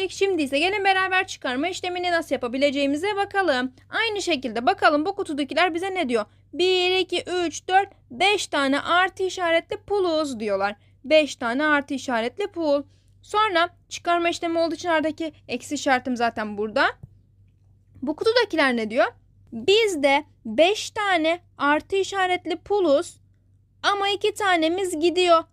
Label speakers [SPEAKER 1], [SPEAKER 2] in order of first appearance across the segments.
[SPEAKER 1] geçtik. Şimdi ise gelin beraber çıkarma işlemini nasıl yapabileceğimize bakalım. Aynı şekilde bakalım bu kutudakiler bize ne diyor? 1, 2, 3, 4, 5 tane artı işaretli puluz diyorlar. 5 tane artı işaretli pul. Sonra çıkarma işlemi olduğu için aradaki eksi işaretim zaten burada. Bu kutudakiler ne diyor? Bizde 5 tane artı işaretli puluz ama 2 tanemiz gidiyor.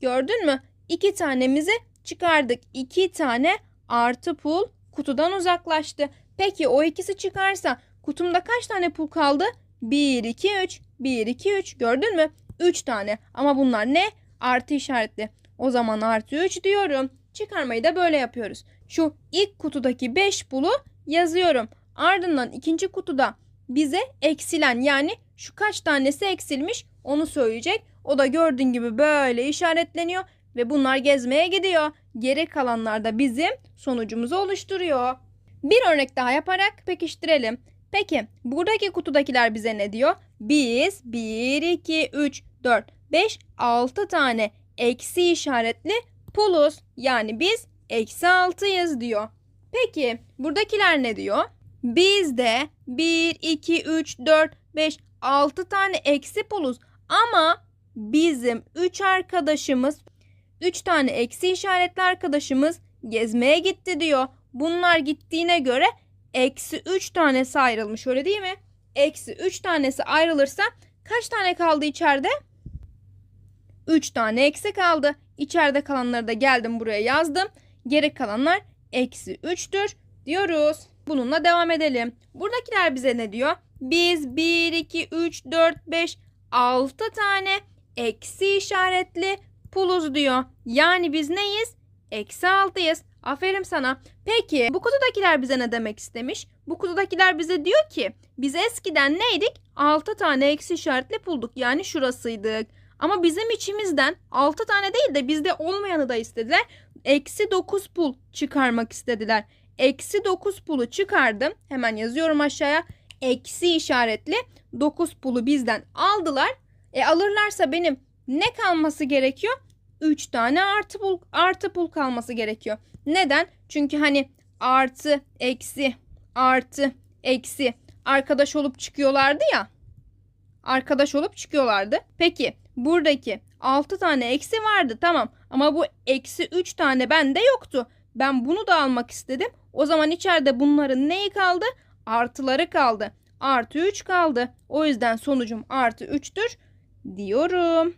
[SPEAKER 1] Gördün mü? 2 tanemizi çıkardık. 2 tane artı pul kutudan uzaklaştı. Peki o ikisi çıkarsa kutumda kaç tane pul kaldı? 1, 2, 3. 1, 2, 3. Gördün mü? 3 tane. Ama bunlar ne? Artı işaretli. O zaman artı 3 diyorum. Çıkarmayı da böyle yapıyoruz. Şu ilk kutudaki 5 pulu yazıyorum. Ardından ikinci kutuda bize eksilen yani şu kaç tanesi eksilmiş onu söyleyecek. O da gördüğün gibi böyle işaretleniyor ve bunlar gezmeye gidiyor. Geri kalanlar da bizim sonucumuzu oluşturuyor. Bir örnek daha yaparak pekiştirelim. Peki buradaki kutudakiler bize ne diyor? Biz 1, 2, 3, 4, 5, 6 tane eksi işaretli puluz. Yani biz eksi 6'yız diyor. Peki buradakiler ne diyor? Bizde 1, 2, 3, 4, 5, 6 tane eksi puluz ama bizim 3 arkadaşımız 3 tane eksi işaretli arkadaşımız gezmeye gitti diyor. Bunlar gittiğine göre eksi 3 tanesi ayrılmış öyle değil mi? Eksi 3 tanesi ayrılırsa kaç tane kaldı içeride? 3 tane eksi kaldı. İçeride kalanları da geldim buraya yazdım. Geri kalanlar eksi 3'tür diyoruz. Bununla devam edelim. Buradakiler bize ne diyor? Biz 1, 2, 3, 4, 5, 6 tane eksi işaretli puluz diyor. Yani biz neyiz? Eksi 6'yız. Aferin sana. Peki bu kutudakiler bize ne demek istemiş? Bu kutudakiler bize diyor ki biz eskiden neydik? 6 tane eksi işaretli bulduk. Yani şurasıydık. Ama bizim içimizden 6 tane değil de bizde olmayanı da istediler. Eksi 9 pul çıkarmak istediler. Eksi 9 pulu çıkardım. Hemen yazıyorum aşağıya. Eksi işaretli 9 pulu bizden aldılar. E alırlarsa benim ne kalması gerekiyor? 3 tane artı pul, artı pul kalması gerekiyor. Neden? Çünkü hani artı, eksi, artı, eksi arkadaş olup çıkıyorlardı ya. Arkadaş olup çıkıyorlardı. Peki buradaki 6 tane eksi vardı tamam ama bu eksi 3 tane bende yoktu. Ben bunu da almak istedim. O zaman içeride bunların neyi kaldı? Artıları kaldı. Artı 3 kaldı. O yüzden sonucum artı 3'tür diyorum.